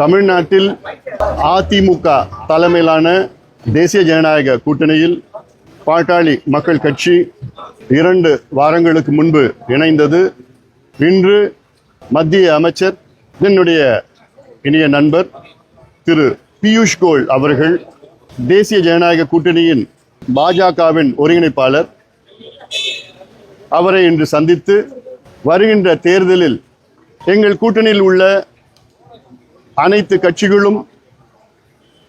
தமிழ்நாட்டில் அதிமுக தலைமையிலான தேசிய ஜனநாயக கூட்டணியில் பாட்டாளி மக்கள் கட்சி இரண்டு வாரங்களுக்கு முன்பு இணைந்தது. இன்று மத்திய அமைச்சர் என்னுடைய இனிய நண்பர் திரு பியூஷ் கோல் அவர்கள் தேசிய ஜனநாயக கூட்டணியின் பாஜகவின் ஒருங்கிணைப்பாளர். அவரை இன்று சந்தித்து வருகின்ற தேர்தலில் எங்கள் கூட்டணியில் உள்ள அனைத்து கட்சிகளும்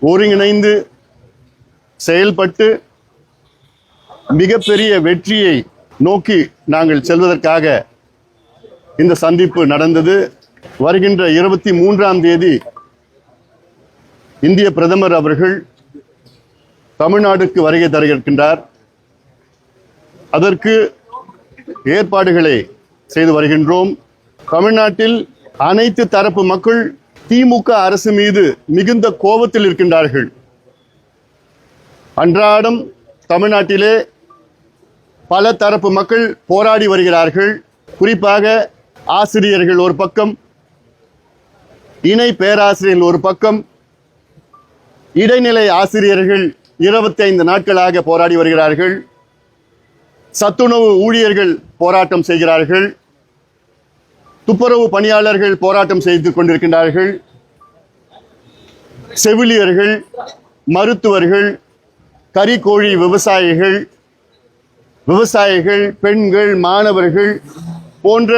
ஒருங்கிணைந்து செயல்பட்டு மிகப்பெரிய வெற்றியை நோக்கி நாங்கள் செல்வதற்காக இந்த சந்திப்பு நடந்தது. வருகின்ற இருபத்தி மூன்றாம் தேதி இந்திய பிரதமர் அவர்கள் தமிழ்நாடுக்கு வருகை தர இருக்கின்றார் அதற்கு ஏற்பாடுகளை செய்து வருகின்றோம். தமிழ்நாட்டில் அனைத்து தரப்பு மக்கள் திமுக அரசு மீது மிகுந்த கோபத்தில் இருக்கின்றார்கள். அன்றாடம் தமிழ்நாட்டிலே பல தரப்பு மக்கள் போராடி வருகிறார்கள். குறிப்பாக ஆசிரியர்கள் ஒரு பக்கம் இணை பேராசிரியர்கள் ஒரு பக்கம் இடைநிலை ஆசிரியர்கள் இருபத்தி ஐந்து நாட்களாக போராடி வருகிறார்கள். சத்துணவு ஊழியர்கள் போராட்டம் செய்கிறார்கள். துப்புரவு பணியாளர்கள் போராட்டம் செய்து கொண்டிருக்கின்றார்கள். செவிலியர்கள் மருத்துவர்கள் கறிக்கோழி விவசாயிகள் விவசாயிகள் பெண்கள் மாணவர்கள் போன்ற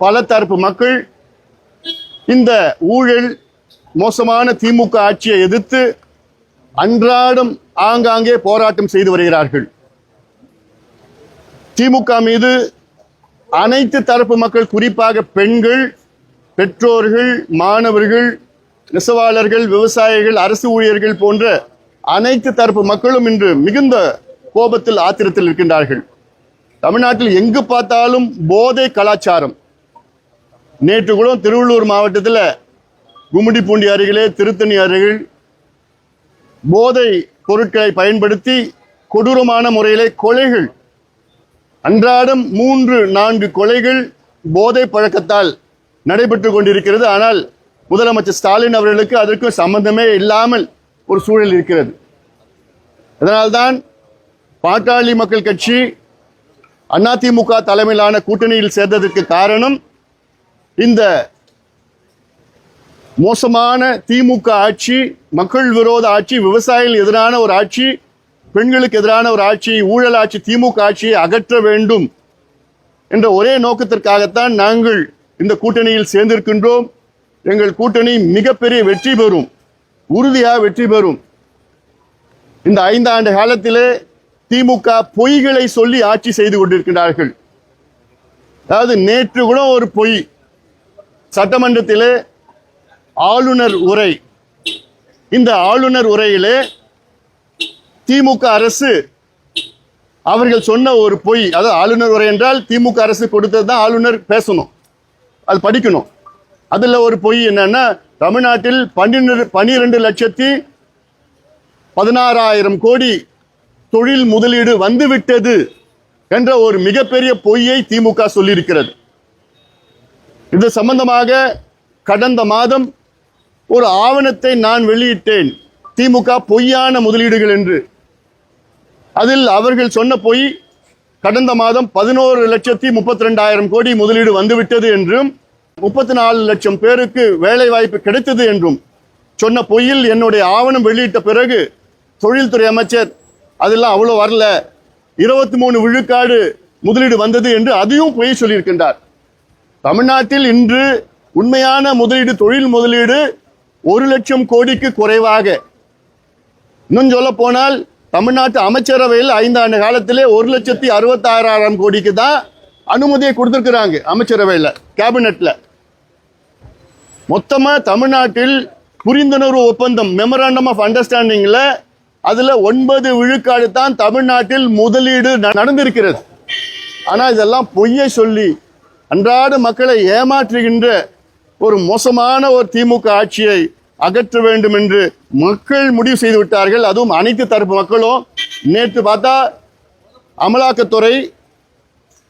பல தரப்பு மக்கள் இந்த ஊழல் மோசமான திமுக ஆட்சியை எதிர்த்து அன்றாடம் ஆங்காங்கே போராட்டம் செய்து வருகிறார்கள். திமுக மீது அனைத்து தரப்பு மக்கள் குறிப்பாக பெண்கள் பெற்றோர்கள் மாணவர்கள் நெசவாளர்கள் விவசாயிகள் அரசு ஊழியர்கள் போன்ற அனைத்து தரப்பு மக்களும் இன்று மிகுந்த கோபத்தில் ஆத்திரத்தில் இருக்கின்றார்கள். தமிழ்நாட்டில் எங்கு பார்த்தாலும் போதை கலாச்சாரம். நேற்று கூட திருவள்ளூர் மாவட்டத்தில் கும்மிடிப்பூண்டி அருகிலே திருத்தணி அருகில் போதை பொருட்களை பயன்படுத்தி கொடூரமான முறையிலே கொலைகள் அன்றாடம் மூன்று நான்கு கொலைகள் போதை பழக்கத்தால் நடைபெற்று கொண்டிருக்கிறது. ஆனால் முதலமைச்சர் ஸ்டாலின் அவர்களுக்கு அதற்கு சம்பந்தமே இல்லாமல் ஒரு சூழல் இருக்கிறது. அதனால்தான் பாட்டாளி மக்கள் கட்சி அதிமுக தலைமையிலான கூட்டணியில் சேர்ந்ததற்கு காரணம் இந்த மோசமான திமுக ஆட்சி மக்கள் விரோத ஆட்சி விவசாயிகள் எதிரான ஒரு ஆட்சி பெண்களுக்கு எதிரான ஒரு ஆட்சி ஊழல் ஆட்சி திமுக ஆட்சியை அகற்ற வேண்டும் என்ற ஒரே நோக்கத்திற்காகத்தான் நாங்கள் இந்த கூட்டணியில் சேர்ந்திருக்கின்றோம். எங்கள் கூட்டணி மிகப்பெரிய வெற்றி பெறும் உறுதியாக வெற்றி பெறும். இந்த ஐந்தாண்டு காலத்திலே திமுக பொய்களை சொல்லி ஆட்சி செய்து கொண்டிருக்கிறார்கள் அதாவது நேற்று கூட ஒரு பொய். சட்டமன்றத்திலே ஆளுநர் உரை. இந்த ஆளுநர் உரையிலே திமுக அரசு அவர்கள் சொன்ன ஒரு பொய் அதாவது ஆளுநர் உரை என்றால் திமுக அரசு கொடுத்தது தான் ஆளுநர் பேசணும். அது படிக்கணும். அதில் ஒரு பொய் என்னன்னா தமிழ்நாட்டில் பன்னிரெண்டு பன்னிரெண்டு லட்சத்தி பதினாறாயிரம் கோடி தொழில் முதலீடு வந்துவிட்டது என்ற ஒரு மிகப்பெரிய பொய்யை திமுக சொல்லியிருக்கிறது. இது சம்பந்தமாக கடந்த மாதம் ஒரு ஆவணத்தை நான் வெளியிட்டேன். திமுக பொய்யான முதலீடுகள் என்று. அதில் அவர்கள் சொன்ன பொய் கடந்த மாதம் பதினோரு லட்சத்தி முப்பத்தி ரெண்டாயிரம் கோடி முதலீடு வந்துவிட்டது என்றும் முப்பத்தி நாலு லட்சம் பேருக்கு வேலை வாய்ப்பு கிடைத்தது என்றும் சொன்ன பொய்யில் என்னுடைய ஆவணம் வெளியிட்ட பிறகு தொழில்துறை அமைச்சர் அதெல்லாம் அவ்வளோ வரல. இருபத்தி மூணு விழுக்காடு முதலீடு வந்தது என்று அதையும் பொய் சொல்லியிருக்கின்றார். தமிழ்நாட்டில் இன்று உண்மையான முதலீடு தொழில் முதலீடு ஒரு லட்சம் கோடிக்கு குறைவாக. இன்னும் சொல்ல போனால் தமிழ்நாட்டு அமைச்சரவையில் ஐந்தாண்டு காலத்திலே ஒரு லட்சத்தி அறுபத்தாறாயிரம் கோடிக்கு தான் அனுமதியை கொடுத்துருக்குறாங்க அமைச்சரவையில் கேபினெட்டில் மொத்தமாக தமிழ்நாட்டில் புரிந்துணர்வு ஒப்பந்தம் மெமராண்டம் ஆஃப் அண்டர்ஸ்டாண்டிங்கில் அதில் ஒன்பது விழுக்காடு தான் தமிழ்நாட்டில் முதலீடு நடந்திருக்கிறது. ஆனால் இதெல்லாம் பொய்யை சொல்லி அன்றாட மக்களை ஏமாற்றுகின்ற ஒரு மோசமான ஒரு திமுக ஆட்சியை அகற்ற வேண்டும் என்று மக்கள் முடிவு செய்து விட்டார்கள். அதுவும் அனைத்து தரப்பு மக்களும். நேற்று பார்த்தா அமலாக்கத்துறை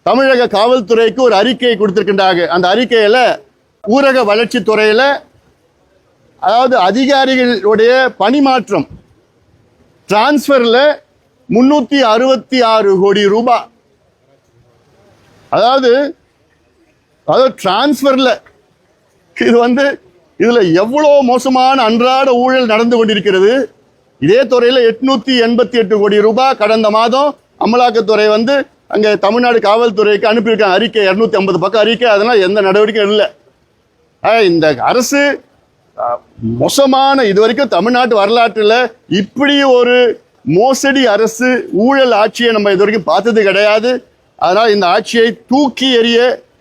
தமிழக காவல்துறைக்கு ஒரு அறிக்கையை கொடுத்திருக்கின்றாங்க. அந்த அறிக்கையில ஊரக வளர்ச்சி துறையில அதாவது அதிகாரிகளுடைய பணிமாற்றம் டிரான்ஸ்ஃபரில் முன்னூத்தி அறுபத்தி ஆறு கோடி ரூபாய் அதாவது அதாவது டிரான்ஸ்ஃபரில் இது வந்து இதில் எவ்வளோ மோசமான அன்றாட ஊழல் நடந்து கொண்டிருக்கிறது? இதே துறையில் எட்நூற்றி எண்பத்தி எட்டு கோடி ரூபாய் கடந்த மாதம் அமலாக்கத்துறை வந்து அங்கே தமிழ்நாடு காவல்துறைக்கு அனுப்பியிருக்காங்க அறிக்கை இரநூத்தி ஐம்பது பக்கம் அறிக்கை. அதெல்லாம் எந்த நடவடிக்கையும் இல்லை. இந்த அரசு மோசமான இது வரைக்கும் தமிழ்நாட்டு வரலாற்றில் இப்படி ஒரு மோசடி அரசு ஊழல் ஆட்சியை நம்ம இது வரைக்கும் பார்த்தது கிடையாது. அதனால் இந்த ஆட்சியை தூக்கி எறிய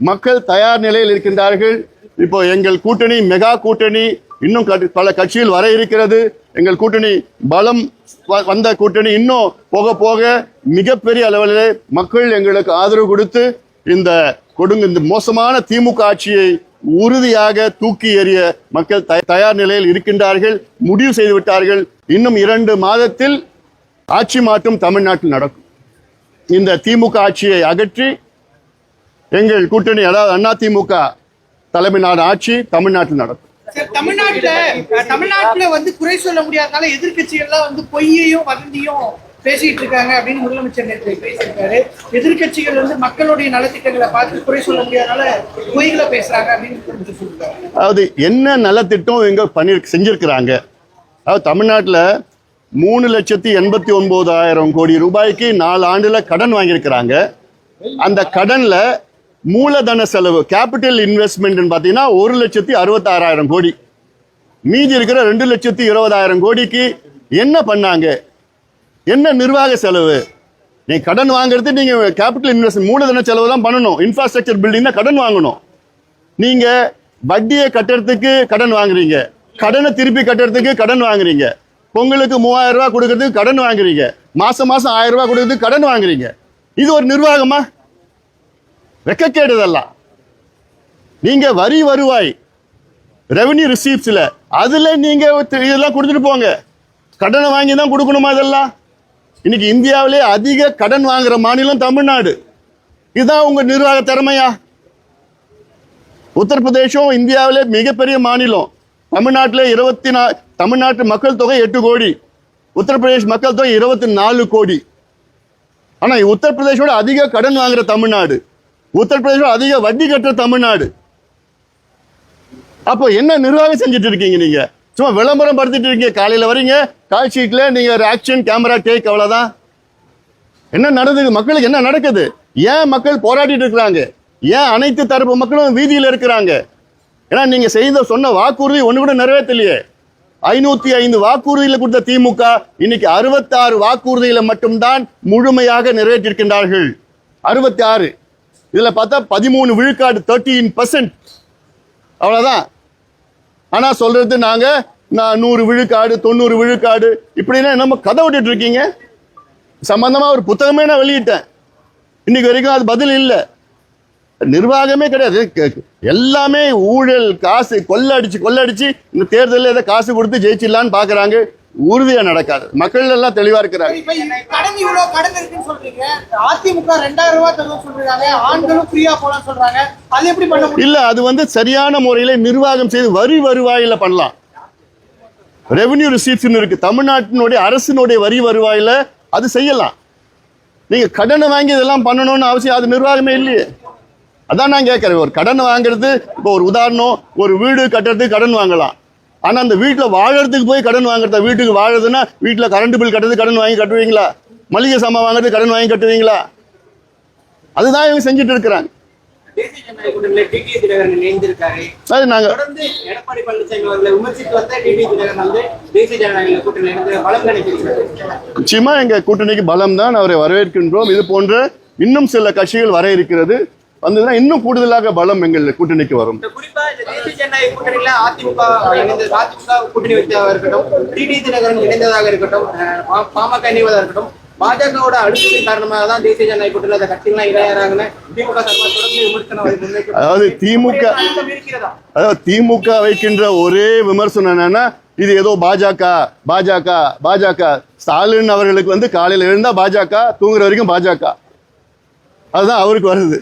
மக்கள் தயார் நிலையில் இருக்கின்றார்கள். இப்போ எங்கள் கூட்டணி மெகா கூட்டணி இன்னும் பல கட்சிகள் வர இருக்கிறது. எங்கள் கூட்டணி பலம் வ- வந்த கூட்டணி இன்னும் போக போக மிகப்பெரிய அளவில் மக்கள் எங்களுக்கு ஆதரவு கொடுத்து இந்த கொடுங்க இந்த மோசமான திமுக ஆட்சியை உறுதியாக தூக்கி எறிய மக்கள் தயார் நிலையில் இருக்கின்றார்கள். முடிவு செய்து விட்டார்கள். இன்னும் இரண்டு மாதத்தில் ஆட்சி மாற்றம் தமிழ்நாட்டில் நடக்கும். இந்த திமுக ஆட்சியை அகற்றி எங்கள் கூட்டணி அதாவது அதிமுக தலைமையிலான ஆட்சி தமிழ்நாட்டில் நடக்கும். தமிழ்நாட்டுல தமிழ்நாட்டுல வந்து குறை சொல்ல முடியாதனால எதிர்க்கட்சிகள்லாம் வந்து பொய்யையும் வதந்தியும் பேசிட்டு இருக்காங்க அப்படின்னு முதலமைச்சர் நேற்று பேசியிருக்காரு. எதிர்க்கட்சிகள் வந்து மக்களுடைய நலத்திட்டங்களை பார்த்து குறை சொல்ல முடியாதனால பொய்களை பேசுறாங்க அப்படின்னு அதாவது என்ன நலத்திட்டம் எங்க பண்ணி செஞ்சிருக்கிறாங்க? அதாவது தமிழ்நாட்டில் மூணு லட்சத்தி எண்பத்தி ஒன்பதாயிரம் கோடி ரூபாய்க்கு நாலு ஆண்டுல கடன் வாங்கியிருக்கிறாங்க. அந்த கடன்ல மூலதன செலவு கேபிட்டல் இன்வெஸ்ட்மெண்ட்னு பார்த்தீங்கன்னா ஒரு லட்சத்தி அறுபத்தாறாயிரம் கோடி. மீதி இருக்கிற ரெண்டு லட்சத்தி இருபதாயிரம் கோடிக்கு என்ன பண்ணாங்க? என்ன நிர்வாக செலவு? நீ கடன் வாங்குறது நீங்க கேபிட்டல் இன்வெஸ்ட் மூலதன செலவு தான் பண்ணணும் இன்ஃப்ராஸ்ட்ரக்சர் பில்டிங் கடன் வாங்கணும். நீங்க வட்டியை கட்டுறதுக்கு கடன் வாங்குறீங்க. கடனை திருப்பி கட்டுறதுக்கு கடன் வாங்குறீங்க. பொங்கலுக்கு மூவாயிரம் ரூபாய் கொடுக்கறதுக்கு கடன் வாங்குறீங்க. மாசம் மாசம் ஆயிரம் ரூபாய் கொடுக்கறதுக்கு கடன் வாங்குறீங்க. இது ஒரு நிர்வாகமா? வெக்கக்கேடு இதெல்லாம் நீங்கள் வரி வருவாய். ரெவன்யூ ரிசீப்ஸில் அதில் நீங்கள் இதெல்லாம் கொடுத்துட்டு போங்க. கடனை வாங்கி தான் கொடுக்கணுமா இதெல்லாம்? இன்னைக்கு இந்தியாவிலே அதிக கடன் வாங்குற மாநிலம் தமிழ்நாடு. இதுதான் உங்கள் நிர்வாக திறமையா? உத்தரப்பிரதேசம் இந்தியாவிலே மிகப்பெரிய மாநிலம். தமிழ்நாட்டில் இருபத்தி நா தமிழ்நாட்டு மக்கள் தொகை எட்டு கோடி. உத்தரப்பிரதேஷ் மக்கள் தொகை இருபத்தி நாலு கோடி. ஆனால் உத்தரப்பிரதேசோட அதிக கடன் வாங்குற தமிழ்நாடு. உத்தரப்பிரதேசம் அதிக வட்டி கட்டுற தமிழ்நாடு. அப்போ என்ன நிர்வாகம் செஞ்சுட்டு இருக்கீங்க நீங்க? சும்மா விளம்பரம் படுத்திட்டு இருக்கீங்க. காலையில் வரீங்க கால் ஷீட்ல நீங்க ஒரு ஆக்ஷன் கேமரா டேக் அவ்வளோதான் என்ன நடந்தது? மக்களுக்கு என்ன நடக்குது? ஏன் மக்கள் போராடிட்டு இருக்கிறாங்க? ஏன் அனைத்து தரப்பு மக்களும் வீதியில் இருக்கிறாங்க? ஏன்னா நீங்க செய்த சொன்ன வாக்குறுதி ஒன்று கூட நிறைவேற்றலையே. ஐநூத்தி ஐந்து வாக்குறுதியில் கொடுத்த திமுக இன்னைக்கு அறுபத்தாறு வாக்குறுதியில மட்டும்தான் முழுமையாக நிறைவேற்றிருக்கின்றார்கள் அறுபத்தி ஆறு இதில் பார்த்தா பதிமூணு விழுக்காடு தேர்ட்டீன் பர்சன்ட் அவ்வளோதான் ஆனால் சொல்கிறது நாங்கள் நான் நூறு விழுக்காடு தொண்ணூறு விழுக்காடு இப்படின்னா நம்ம கதை விட்டுட்டு இருக்கீங்க. சம்பந்தமாக ஒரு புத்தகமே நான் வெளியிட்டேன். இன்னைக்கு வரைக்கும் அது பதில் இல்லை. நிர்வாகமே கிடையாது. எல்லாமே ஊழல் காசு கொள்ளடிச்சு கொள்ளடிச்சு இந்த தேர்தலில் ஏதோ காசு கொடுத்து ஜெயிச்சிடலான்னு பார்க்குறாங்க உறுதியா நடக்காது. மக்கள் எல்லாம் தெளிவா இருக்கிறாங்க. கடன் இவ்வளவு கடன் இருக்குன்னு சொல்றீங்க. அதிமுக ரெண்டாயிரம் ரூபாய் தருவோம் சொல்றாங்க. ஆண்களும் ஃப்ரீயா போலாம் சொல்றாங்க. அது எப்படி பண்ண முடியும்? இல்ல அது வந்து சரியான முறையில நிர்வாகம் செய்து வரி வருவாயில பண்ணலாம். ரெவென்யூ ரிசீப்ட்ஸ் இருக்கு. தமிழ்நாட்டினுடைய அரசினுடைய வரி வருவாயில அது செய்யலாம். நீங்க கடனை வாங்கி இதெல்லாம் பண்ணணும்னு அவசியம் அது நிர்வாகமே இல்லையே. அதான் நான் கேட்கறேன் ஒரு கடன் வாங்குறது இப்போ ஒரு உதாரணம் ஒரு வீடு கட்டுறதுக்கு கடன் வாங்கலாம். ஆனா அந்த வீட்டுல வாழறதுக்கு போய் கடன் வாங்குறதா? வீட்டுக்கு வாழுதுன்னா வீட்டுல கரண்ட் பில் கட்டுறது கடன் வாங்கி கட்டுவீங்களா? மளிகை சாமான் வாங்குறது கடன் வாங்கி கட்டுவீங்களா? அதுதான் இவங்க செஞ்சுட்டு இருக்கிறாங்க. அது நாங்க நிச்சயமா எங்க கூட்டணிக்கு பலம் தான் அவரை வரவேற்கின்றோம். இது போன்ற இன்னும் சில கட்சிகள் வர இருக்கிறது. வந்ததுன்னா இன்னும் கூடுதலாக பலம் எங்கள் கூட்டணிக்கு வரும். பாஜகவோட அழுத்தத்தின் காரணமாக தான் தேசிய ஜனநாயக அந்த கட்சிகள்லாம் திமுக அதாவது திமுக அதாவது திமுக வைக்கின்ற ஒரே விமர்சனம் என்னன்னா இது ஏதோ பாஜக பாஜக பாஜக. ஸ்டாலின் அவர்களுக்கு வந்து காலையில எழுந்தா பாஜக தூங்குற வரைக்கும் பாஜக. அதுதான் அவருக்கு வருது.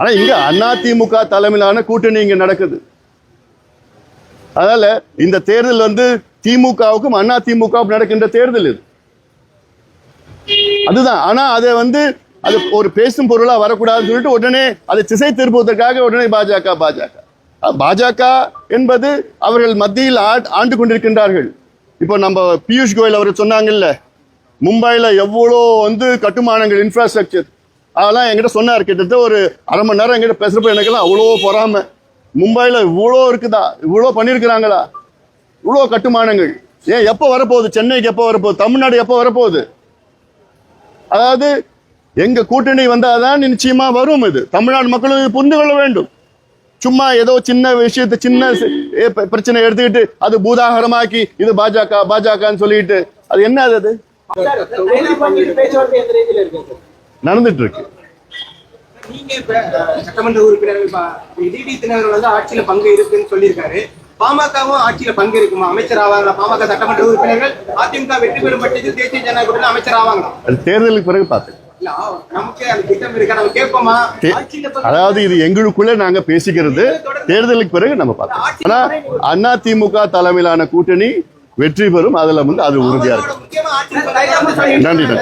ஆனா இங்க அதிமுக தலைமையிலான கூட்டணி இங்க நடக்குது. அதனால இந்த தேர்தல் வந்து திமுகவுக்கும் அண்ணா திமுகவுக்கும் நடக்கின்ற தேர்தல் இது. அதுதான். ஆனா அதை வந்து அது ஒரு பேசும் பொருளா வரக்கூடாதுன்னு சொல்லிட்டு உடனே அதை திசை திருப்புவதற்காக உடனே பாஜக பாஜக. பாஜக என்பது அவர்கள் மத்தியில் ஆ- ஆண்டு கொண்டிருக்கின்றார்கள். இப்போ நம்ம பியூஷ் கோயல் அவர் சொன்னாங்கல்ல மும்பையில் எவ்வளோ வந்து கட்டுமானங்கள் இன்ஃப்ராஸ்ட்ரக்சர் அதெல்லாம் என்கிட்ட சொன்னார். கிட்டத்தட்ட ஒரு அரை மணி நேரம் என்கிட்ட பேசுகிறப்ப எனக்கெல்லாம் அவ்வளோ பொறாம. மும்பைல இவ்வளோ இருக்குதா? இவ்வளோ பண்ணியிருக்கிறாங்களா? இவ்வளோ கட்டுமானங்கள். ஏன் எப்போ வரப்போகுது? சென்னைக்கு எப்போ வரப்போகுது? தமிழ்நாடு எப்போ வரப்போகுது? அதாவது எங்க கூட்டணி வந்தாதான் நிச்சயமா வரும் இது. தமிழ்நாடு மக்களும் புரிந்து கொள்ள வேண்டும். சும்மா ஏதோ சின்ன விஷயத்தை சின்ன ஏ, பிரச்சனை எடுத்துக்கிட்டு அது பூதாகரமாக்கி இது பாஜக பாஜகன்னு சொல்லிட்டு அது என்ன அது நடந்துட்டு இருக்கு சட்டமன்ற ஆட்சியில பங்கு இருக்குன்னு சொல்லியிருக்காரு. பாமகவும் ஆட்சியில பங்கு இருக்குமா? அமைச்சர் ஆவாங்களா? பாமக சட்டமன்ற உறுப்பினர்கள் அதிமுக வெற்றி பெறும் பட்சத்தில் தேசிய ஜனநாயக கூட்டணியில் அமைச்சர் ஆவாங்களா? அது தேர்தலுக்கு பிறகு பார்த்து. இல்ல ஆ, நமக்கு அந்த திட்டம் இருக்கா? நம்ம கேட்போமா? தே- ஆட்சியில பங்கு- அதாவது இது எங்களுக்குள்ளே நாங்க பேசிக்கிறது தேர்தலுக்கு பிறகு நம்ம பார்த்தோம் ஆனா அண்ணா திமுக தலைமையிலான கூட்டணி வெற்றி பெறும் அதுல வந்து அது உறுதியா இருக்கு? நன்றி நன்றி.